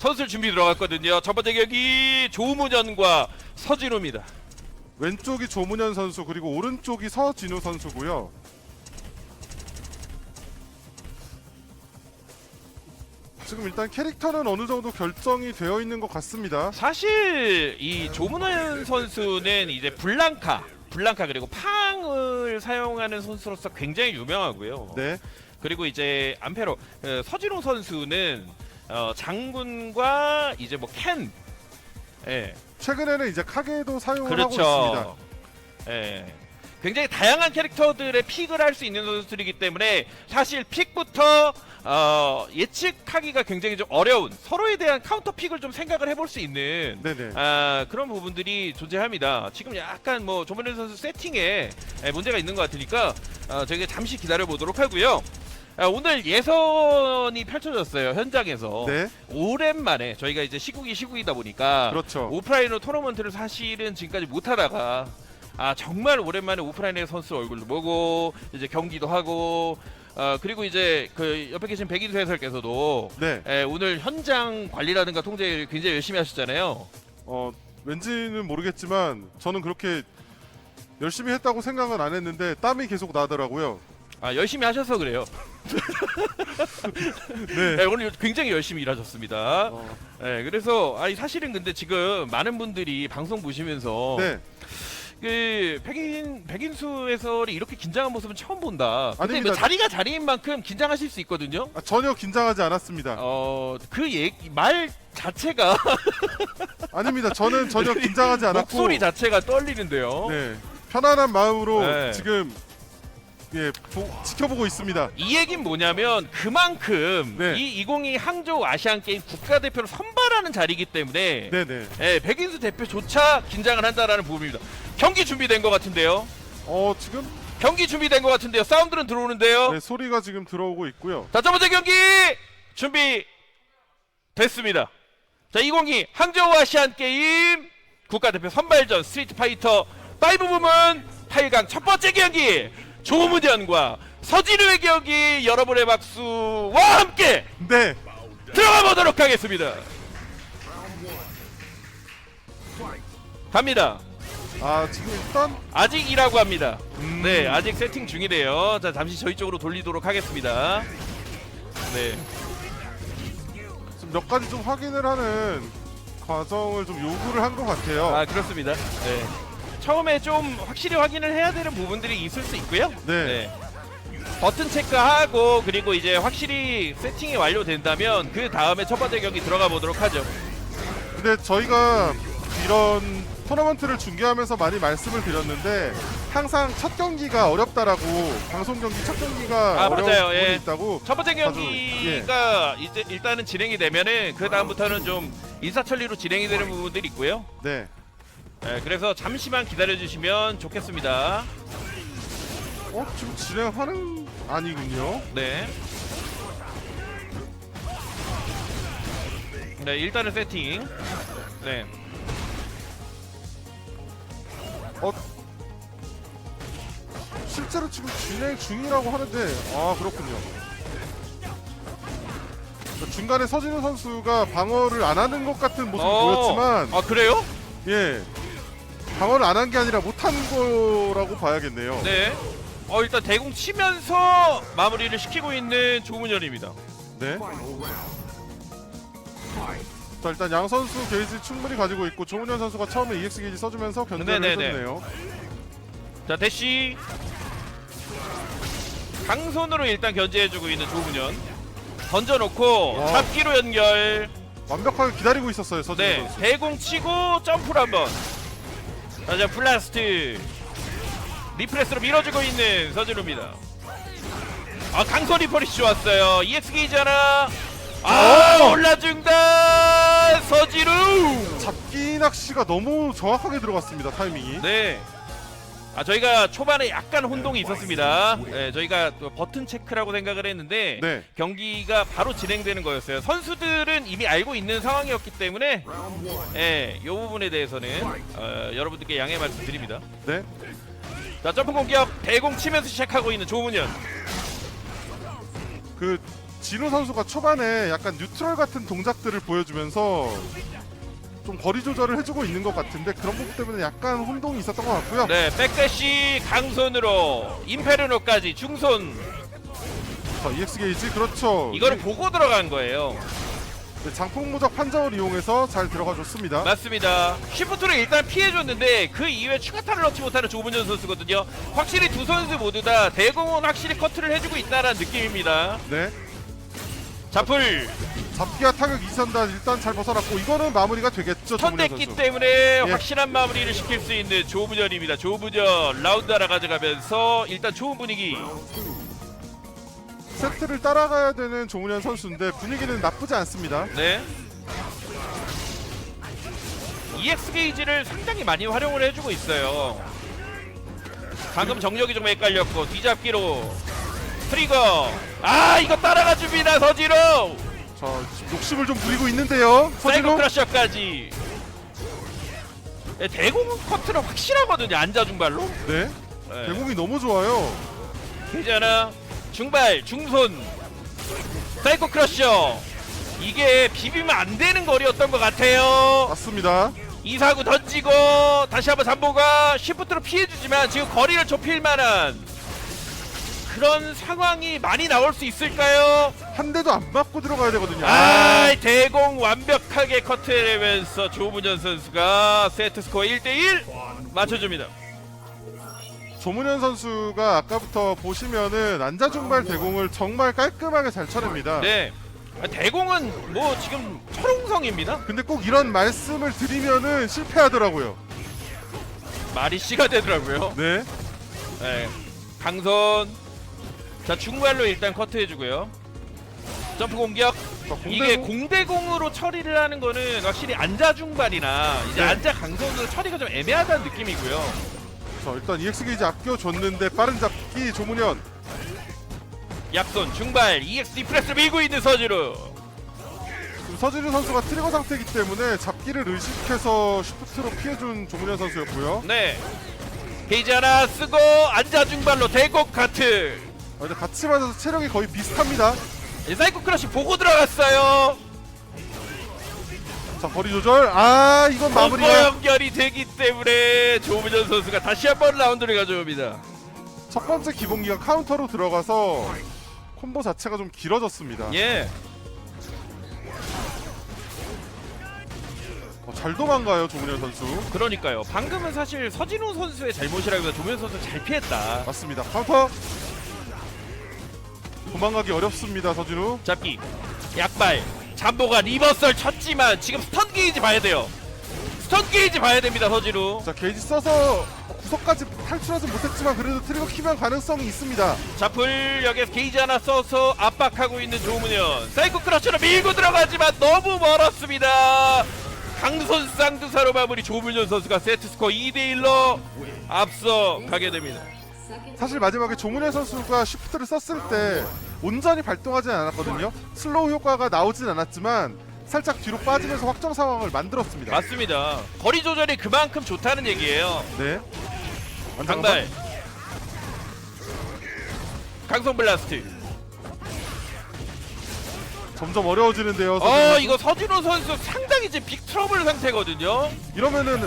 선수들 준비 들어갔거든요. 첫 번째 경기 조문현과 서진호입니다. 왼쪽이 조문현 선수 그리고 오른쪽이 서진우 선수고요. 지금 일단 캐릭터는 어느 정도 결정이 되어 있는 것 같습니다. 사실 이 조문현 선수는 이제 블랑카, 블랑카 그리고 팡을 사용하는 선수로서 굉장히 유명하고요. 네, 그리고 이제 암페로 어, 서진호 선수는 어, 장군과 이제 뭐 캔, 예, 최근에는 이제 카게도 사용을 하고 있습니다. 그렇죠. 예. 굉장히 다양한 캐릭터들의 픽을 할 수 있는 선수들이기 때문에 사실 픽부터 어, 예측하기가 굉장히 좀 어려운 서로에 대한 카운터 픽을 좀 생각을 해볼 수 있는 네네. 아, 그런 부분들이 존재합니다. 지금 약간 뭐 조문현 선수 세팅에 에, 문제가 있는 것 같으니까 어, 저희가 잠시 기다려 보도록 하고요. 아, 오늘 예선이 펼쳐졌어요 현장에서 네, 오랜만에 저희가 이제 시국이 시국이다 보니까 그렇죠. 오프라인으로 토너먼트를 사실은 지금까지 못 하다가 아 정말 오랜만에 오프라인의 선수 얼굴도 보고 이제 경기도 하고 어 그리고 이제 그 옆에 계신 백인수 해설께서도 네, 에, 오늘 현장 관리라든가 통제를 굉장히 열심히 하셨잖아요. 어 왠지는 모르겠지만 저는 그렇게 열심히 했다고 생각은 안 했는데 땀이 계속 나더라고요. 아 열심히 하셔서 그래요. 네. 네, 오늘 굉장히 열심히 일하셨습니다. 어, 네, 그래서 아니 사실은 근데 지금 많은 분들이 방송 보시면서 네, 그 백인 백인수 해설이 이렇게 긴장한 모습은 처음 본다. 근데 아닙니다. 뭐 자리가 자리인 만큼 긴장하실 수 있거든요. 아, 전혀 긴장하지 않았습니다. 어그 얘기 말 자체가 아닙니다. 저는 전혀 긴장하지 않았고 목소리 자체가 떨리는데요. 네, 편안한 마음으로 네. 지금 예 보- 지켜보고 있습니다. 이 얘기는 뭐냐면 그만큼 네. 이 2022 항저우 아시안 게임 국가대표를 선발하는 자리이기 때문에 네네. 예, 백인수 대표조차 긴장을 한다라는 부분입니다. 경기 준비된 것 같은데요. 어 지금 경기 준비된 것 같은데요. 사운드는 들어오는데요. 네, 소리가 지금 들어오고 있고요. 자, 첫 번째 경기 준비 됐습니다. 자, 2022 항저우 아시안 게임 국가대표 선발전 스트리트 파이터 5 부문 8강 첫 번째 경기 조문현과 서진우의 경기 여러분의 박수와 함께 네. 들어가 보도록 하겠습니다. 갑니다. 아 지금 일단 아직이라고 합니다. 네, 아직 세팅 중이래요. 자, 잠시 저희 쪽으로 돌리도록 하겠습니다. 네. 지금 몇 가지 좀 확인을 하는 과정을 좀 요구를 한 것 같아요. 아 그렇습니다. 네. 처음에 좀 확실히 확인을 해야 되는 부분들이 있을 수 있고요. 네. 버튼 체크하고 그리고 이제 확실히 세팅이 완료된다면 그 다음에 첫 번째 경기 들어가 보도록 하죠. 근데 저희가 이런 토너먼트를 중계하면서 많이 말씀을 드렸는데 항상 첫 경기가 어렵다라고 방송 경기 첫 경기가 아, 어려운 맞아요. 부분이 예. 있다고 첫 번째 경기가 이제 일단은 진행이 되면은 그 다음부터는 좀 인사천리로 진행이 되는 부분들이 있고요. 네. 네, 그래서 잠시만 기다려 주시면 좋겠습니다. 어 지금 진행하는 아니군요. 네. 네, 일단은 세팅. 네. 실제로 지금 진행 중이라고 하는데 아 그렇군요. 중간에 서진우 선수가 방어를 안 하는 것 같은 모습이 보였지만 아 그래요? 예 방어를 안 한 게 아니라 못한 거라고 봐야겠네요. 네. 어 일단 대공 치면서 마무리를 시키고 있는 조문현입니다. 네. 자 일단 양 선수 게이지 충분히 가지고 있고 조문현 선수가 처음에 EX 게이지 써주면서 견제를 네네네. 해줬네요. 자 대시 강손으로 일단 견제해주고 있는 조문현. 던져놓고 와. 잡기로 연결. 완벽하게 기다리고 있었어요 서진우 네. 선수. 대공 치고 점프를 한번. 자, 자 블라스트. 리프레스로 밀어주고 있는 서진우입니다. 아 강손 리퍼리시 좋았어요. EX 게이지 하나. 아 오! 올라준다 서진우. 잡기 낚시가 너무 정확하게 들어갔습니다 타이밍이. 네. 아 저희가 초반에 약간 혼동이 있었습니다. 네, 저희가 또 버튼 체크라고 생각을 했는데 네. 경기가 바로 진행되는 거였어요. 선수들은 이미 알고 있는 상황이었기 때문에 예, 이 부분에 대해서는 어, 여러분들께 양해 말씀드립니다. 네. 자 점프 공격 대공 치면서 시작하고 있는 조문현. 그 진호 선수가 초반에 약간 뉴트럴 같은 동작들을 보여주면서 좀 거리 조절을 해주고 있는 것 같은데 그런 부분 때문에 약간 혼동이 있었던 것 같고요. 네, 백대시 강손으로 임페르노까지 중손 자, EX 게이지 그렇죠. 이거를 보고 들어간 거예요. 네, 장풍 무적 판정을 이용해서 잘 들어가 줬습니다. 맞습니다. 쉬프트를 일단 피해줬는데 그 이후에 추가타를 넣지 못하는 조문현 선수거든요. 확실히 두 선수 모두 다 대공은 확실히 커트를 해주고 있다는 느낌입니다. 네. 자풀 잡기와 타격 이선단 일단 잘 벗어났고 이거는 마무리가 되겠죠. 선수. 때문에 예. 확실한 마무리를 시킬 수 있는 조문현입니다. 조문현 라운드 하나 가져가면서 일단 좋은 분위기. 세트를 따라가야 되는 조문현 선수인데 분위기는 나쁘지 않습니다. 네. EX 게이지를 상당히 많이 활용을 해주고 있어요. 방금 정력이 좀 헷갈렸고 뒤잡기로 트리거. 아 이거 따라가 줍니다 서지로. 자, 욕심을 좀 부리고 있는데요. 서진호. 크러셔까지. 네, 대공 커트는 확실하거든요 앉아 중발로. 네. 네. 대공이 너무 좋아요. 괜찮아. 중발, 중손, 사이코 크러셔. 이게 비비면 안 되는 거리였던 것 같아요. 맞습니다. 이사구 던지고 다시 한번 잠보가 시프트로 피해주지만 지금 거리를 좁힐 만한 그런 상황이 많이 나올 수 있을까요? 한 대도 안 맞고 들어가야 되거든요. 아, 대공 완벽하게 커트해내면서 조문현 선수가 세트 스코어 1대1 맞춰줍니다. 조문현 선수가 아까부터 보시면은 안자 중발 대공을 정말 깔끔하게 잘 쳐냅니다. 네. 아, 대공은 뭐 지금 철옹성입니다. 근데 꼭 이런 말씀을 드리면은 실패하더라고요. 말이 씨가 되더라고요. 네. 네. 강선. 자, 중발로 일단 커트해주고요. 점프 공격. 자, 공대공- 이게 공대공으로 처리를 하는 거는 확실히 안자 중발이나 이제 네. 안자 강선으로 처리가 좀 애매하다는 느낌이고요. 자, 일단 EX 게이지 아껴줬는데 빠른 잡기 조문현. 약손 중발 EX 디프레스 밀고 있는 서지로. 지금 서진우 선수가 트리거 상태이기 때문에 잡기를 의식해서 슈프트로 피해준 조문현 선수였고요. 네. 게이지 하나 쓰고 안자 중발로 대곡 카트. 아, 근데 같이 맞아서 체력이 거의 비슷합니다. 이 사이코 크러쉬 보고 들어갔어요. 자, 거리 조절. 아, 이건 콤보 마무리 가 연결이 되기 때문에 조문현 선수가 다시 한 번 라운드를 가져옵니다. 첫 번째 기본기가 카운터로 들어가서 콤보 자체가 좀 길어졌습니다. 예. 어, 잘 도망가요, 조문현 선수. 그러니까요. 방금은 사실 서진우 선수의 잘못이라기보다 조문현 선수 잘 피했다. 맞습니다. 카운터. 도망가기 어렵습니다, 서진우. 잡기. 약발. 잠보가 리버설 쳤지만 지금 스턴 게이지 봐야 돼요. 스턴 게이지 봐야 됩니다, 서진우. 자, 게이지 써서 구석까지 탈출하지 못했지만 그래도 트리거 키면 가능성이 있습니다. 자풀 역에서 게이지 하나 써서 압박하고 있는 조문현. 사이코 크러쉬로 밀고 들어가지만 너무 멀었습니다. 강손 쌍두사로 마무리 조문현 선수가 세트 스코어 2대1로 앞서 가게 됩니다. 사실 마지막에 조문현 선수가 쉬프트를 썼을 때 온전히 발동하진 않았거든요. 슬로우 효과가 나오진 않았지만 살짝 뒤로 빠지면서 확정 상황을 만들었습니다. 맞습니다. 거리 조절이 그만큼 좋다는 얘기예요. 네. 강발. 강성 블라스트. 점점 어려워지는데요. 어. 이거 서진호 선수 상당히 지금 빅 트러블 상태거든요. 이러면은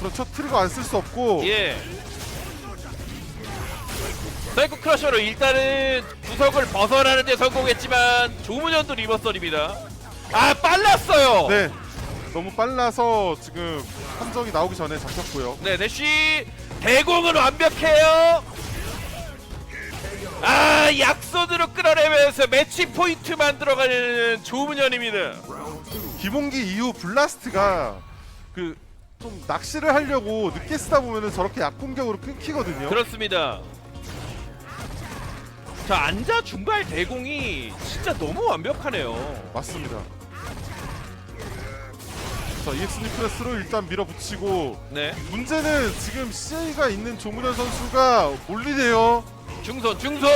그렇죠 트리거 안 쓸 수 없고 예. 사이코 크러셔로 일단은 구석을 벗어나는 데 성공했지만 조문현도 리버설입니다. 아 빨랐어요. 네 너무 빨라서 지금 함정이 나오기 전에 잡혔고요. 네, 내쉬 대공은 완벽해요. 아 약손으로 끌어내면서 매치 포인트 만 들어가는 조문현입니다. 기본기 이후 블라스트가 그 좀 낚시를 하려고 늦게 쓰다 보면은 저렇게 약공격으로 끊기거든요. 그렇습니다. 자 안자 중발 대공이 진짜 너무 완벽하네요. 맞습니다. 자 EX 니프레스로 일단 밀어붙이고 네, 문제는 지금 CA가 있는 조문현 선수가 몰리네요. 중손 중손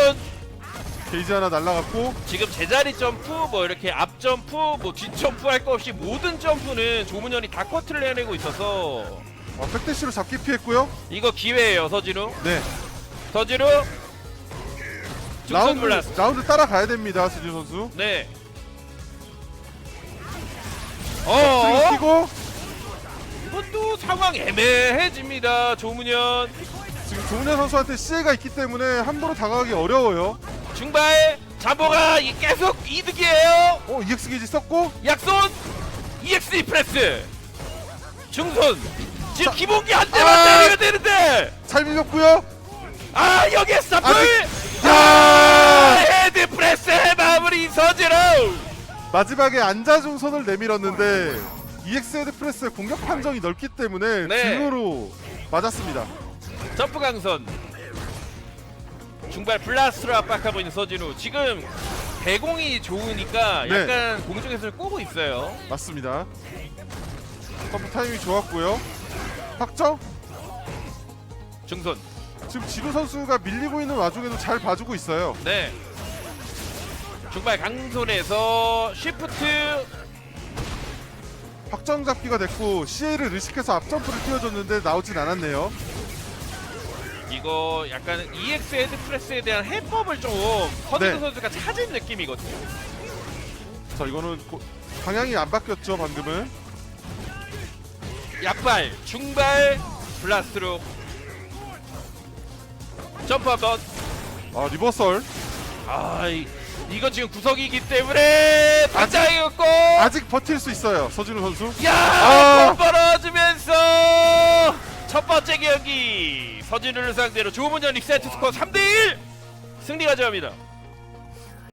게이지 하나 날라갔고 지금 제자리 점프 뭐 이렇게 앞 점프 뭐뒷 점프 할 거 없이 모든 점프는 조문현이 다 커트를 해내고 있어서 아, 백대시로 잡기 피했고요. 이거 기회예요 서진우 네 서진우 중선 라운드 블라스. 라운드 따라가야 됩니다 수진 선수. 네. 어, 뛰고 이것도 상황 애매해집니다. 조문현 지금 조은현 선수한테 CA가 있기 때문에 함부로 다가가기 어려워요. 중발 자보가 이- 계속 이득이에요. 어 EX 게이지 썼고 약손 EX 프레스 중손 지금 자, 기본기 한 대만 아! 때리면 되는데 잘 밀렸고요. 아 여기에 스타플 아직- 아, 야! 헤드 프레스 마무리 서지로 마지막에 앉아준 손을 내밀었는데 EX 헤드 프레스의 공격 판정이 넓기 때문에 네. 등으로 맞았습니다. 점프 강선 중발 블라스트로 압박하고 있는 서진우 지금 배공이 좋으니까 네. 약간 공중에서 꼬고 있어요 맞습니다. 컴프 타이밍이 좋았고요. 확정? 중손 지금 지루 선수가 밀리고 있는 와중에도 잘 봐주고 있어요. 네 중발 강손에서 쉬프트 확정 잡기가 됐고 CA를 의식해서 앞점프를 띄워줬는데 나오진 않았네요. 이거 약간 EX 헤드 프레스에 대한 해법을 좀 서진우 네. 선수가 찾은 느낌이거든요 자 이거는 고- 방향이 안 바뀌었죠 방금은. 약발 중발 블라스트로 점프 한번 아 리버설 아 이, 이거 지금 구석이기 때문에 반짝이었고 아직 버틸 수 있어요 서진우 선수. 야! 아! 공 벌어지면서 첫 번째 경기 서진우를 상대로 조문현 릭세트 스코어 3대1 승리 가져갑니다.